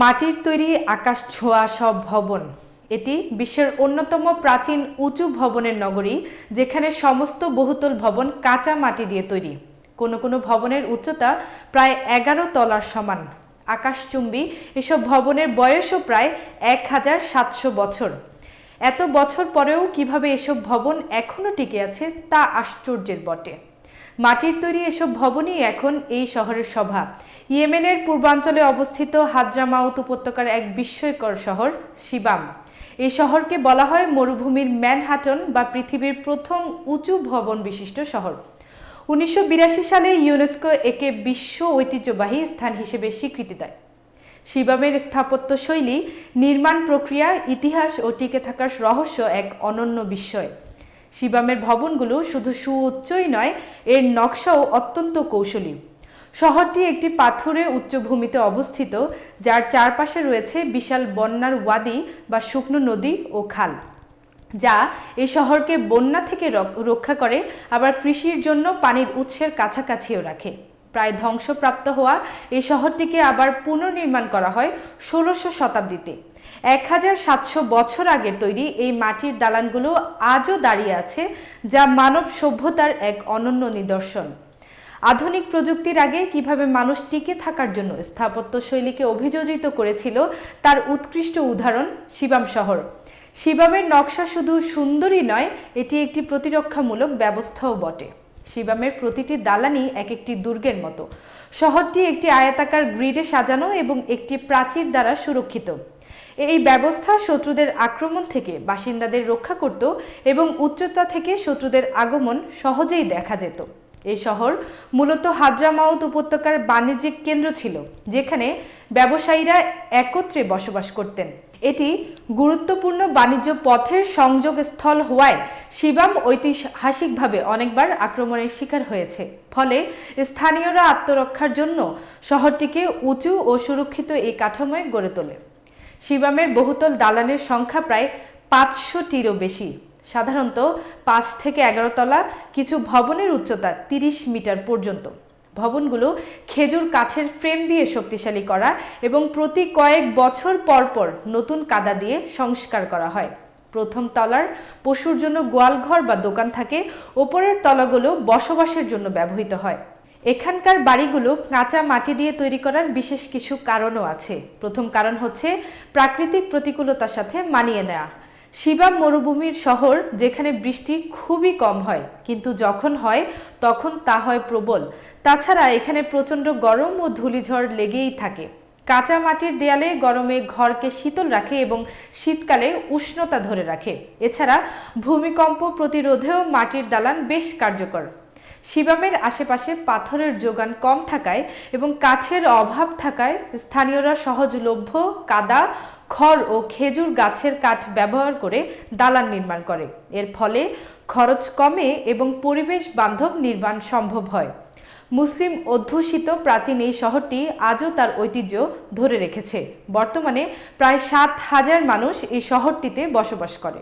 মাটির তৈরি আকাশ ছোঁয়া সব ভবন। এটি বিশ্বের অন্যতম প্রাচীন উঁচু ভবনের নগরী, যেখানে সমস্ত বহুতল ভবন কাঁচা মাটি দিয়ে তৈরি। কোনো কোনো ভবনের উচ্চতা প্রায় এগারো তলার সমান। আকাশচুম্বী এসব ভবনের বয়সও প্রায় এক হাজার সাতশো বছর। এত বছর পরেও কীভাবে এসব ভবন এখনও টিকে আছে তা আশ্চর্যের বটে। মাটির তৈরি এসব ভবনই এখন এই শহরের সভা। ইয়েমেনের পূর্বাঞ্চলে অবস্থিত হাদ্রামাউত উপত্যকার এক বিস্ময়কর শহর, শিবাম। এই শহরকে বলা হয় মরুভূমির ম্যানহাটন বা পৃথিবীর প্রথম উঁচু ভবন বিশিষ্ট শহর। উনিশশো বিরাশি সালে ইউনেস্কো একে বিশ্ব ঐতিহ্যবাহী স্থান হিসেবে স্বীকৃতি দেয়। শিবামের স্থাপত্য শৈলী, নির্মাণ প্রক্রিয়া, ইতিহাস ও টিকে থাকার রহস্য এক অনন্য বিস্ময়। শিবামের ভবনগুলো শুধু সুউচ্চই নয়, এর নকশাও অত্যন্ত কৌশলী। শহরটি একটি পাথুরে উচ্চভূমিতে অবস্থিত, যার চারপাশে রয়েছে বিশাল বন্যার ওয়াদি বা শুকনো নদী ও খাল, যা এই শহরকে বন্যা থেকে রক্ষা করে, আবার কৃষির জন্য পানির উৎসের কাছাকাছিও রাখে। প্রায় ধ্বংসপ্রাপ্ত হওয়া এই শহরটিকে আবার পুনর্নির্মাণ করা হয় ষোলোশো শতাব্দীতে। এক হাজার সাতশো বছর আগে তৈরি এই মাটির দালানগুলো আজও দাঁড়িয়ে আছে, যা মানব সভ্যতার এক অনন্য নিদর্শন। আধুনিক প্রযুক্তির আগে কীভাবে মানুষ টিকে থাকার জন্য স্থাপত্য শৈলীকে অভিযোজিত করেছিল, তার উৎকৃষ্ট উদাহরণ শিবাম শহর। শিবামের নকশা শুধু সুন্দরই নয়, এটি একটি প্রতিরক্ষামূলক ব্যবস্থাও বটে। শিবামের প্রতিটি দালানই এক একটি দুর্গের মতো। শহরটি একটি আয়াতাকার গ্রিডে সাজানো এবং একটি প্রাচীর দ্বারা সুরক্ষিত। এই ব্যবস্থা শত্রুদের আক্রমণ থেকে বাসিন্দাদের রক্ষা করত এবং উচ্চতা থেকে শত্রুদের আগমন সহজেই দেখা যেত। এই শহর মূলত হাদ্রামাউত উপত্যকার বাণিজ্যিক কেন্দ্র ছিল, যেখানে ব্যবসায়ীরা একত্রে বসবাস করতেন। এটি গুরুত্বপূর্ণ বাণিজ্য পথের সংযোগ স্থল হওয়ায় শিবাম ঐতিহাসিকভাবে অনেকবার আক্রমণের শিকার হয়েছে। ফলে স্থানীয়রা আত্মরক্ষার জন্য শহরটিকে উঁচু ও সুরক্ষিত এই কাঠামোয় গড়ে তোলে। শিবামের বহুতল দালানের সংখ্যা প্রায় পাঁচশোটিরও বেশি। সাধারণত পাঁচ থেকে এগারো তলা, কিছু ভবনের উচ্চতা তিরিশ মিটার পর্যন্ত। ভবনগুলো খেজুর কাঠের ফ্রেম দিয়ে শক্তিশালী করা এবং প্রতি কয়েক বছর পর পর নতুন কাদা দিয়ে সংস্কার করা হয়। প্রথম তলার পশুর জন্য গোয়ালঘর বা দোকান থাকে, ওপরের তলাগুলো বসবাসের জন্য ব্যবহৃত হয়। এখানকার বাড়িগুলো কাঁচা মাটি দিয়ে তৈরি করার বিশেষ কিছু কারণও আছে। প্রথম কারণ হচ্ছে প্রাকৃতিক প্রতিকূলতার সাথে মানিয়ে নেওয়া শিবাম মরুভূমির শহর যেখানে বৃষ্টি খুবই কম হয়, কিন্তু যখন হয় তখন তা হয় প্রবল। তাছাড়া এখানে প্রচণ্ড গরম ও ধূলিঝড় লেগেই থাকে। কাঁচা মাটির দেয়ালে গরমে ঘরকে শীতল রাখে এবং শীতকালে উষ্ণতা ধরে রাখে। এছাড়া ভূমিকম্প প্রতিরোধেও মাটির দালান বেশ কার্যকর। শিবামের আশেপাশে পাথরের যোগান কম থাকায় এবং কাঠের অভাব থাকায় স্থানীয়রা সহজলভ্য কাদা, খড় ও খেজুর গাছের কাঠ ব্যবহার করে দালান নির্মাণ করে। এর ফলে খরচ কমে এবং পরিবেশ বান্ধব নির্মাণ সম্ভব হয়। মুসলিম অধ্যুষিত প্রাচীন এই শহরটি আজও তার ঐতিহ্য ধরে রেখেছে। বর্তমানে প্রায় সাত হাজার মানুষ এই শহরটিতে বসবাস করে।